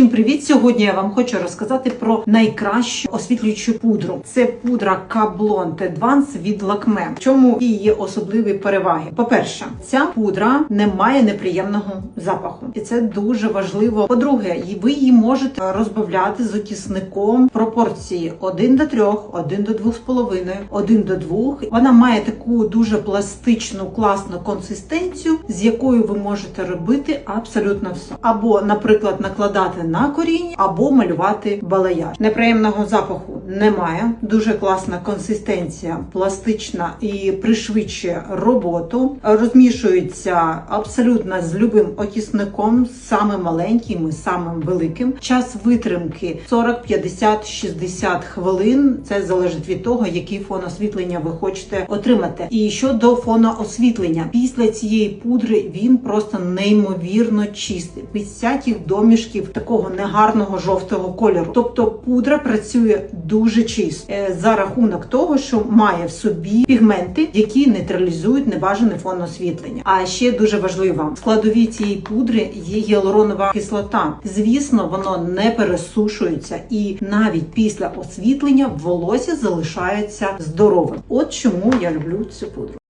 Всім привіт! Сьогодні я вам хочу розказати про найкращу освітлюючу пудру. Це пудра Каблон Advance від Lakme. В чому її особливі переваги? По-перше, ця пудра не має неприємного запаху, і це дуже важливо. По-друге, ви її можете розбавляти з окисником пропорції 1 до 3, 1 до 2,5, 1 до 2. Вона має таку дуже пластичну, класну консистенцію, з якою ви можете робити абсолютно все. Або, наприклад, накладати на корінь, або малювати балаяж. Неприємного запаху немає. Дуже класна консистенція, пластична і пришвидшує роботу. Розмішується абсолютно з любим окисником, самим маленьким і самим великим. Час витримки 40, 50, 60 хвилин. Це залежить від того, який фон освітлення ви хочете отримати. І щодо фоноосвітлення, після цієї пудри він просто неймовірно чистий, без всяких домішків такого негарного жовтого кольору. Тобто пудра працює дуже чисто е, за рахунок того, що має в собі пігменти, які нейтралізують небажане фон освітлення. А ще дуже важливо, складові цієї пудри є гіалуронова кислота. Звісно, воно не пересушується, і навіть після освітлення волосся залишається здоровим. От чому я люблю цю пудру.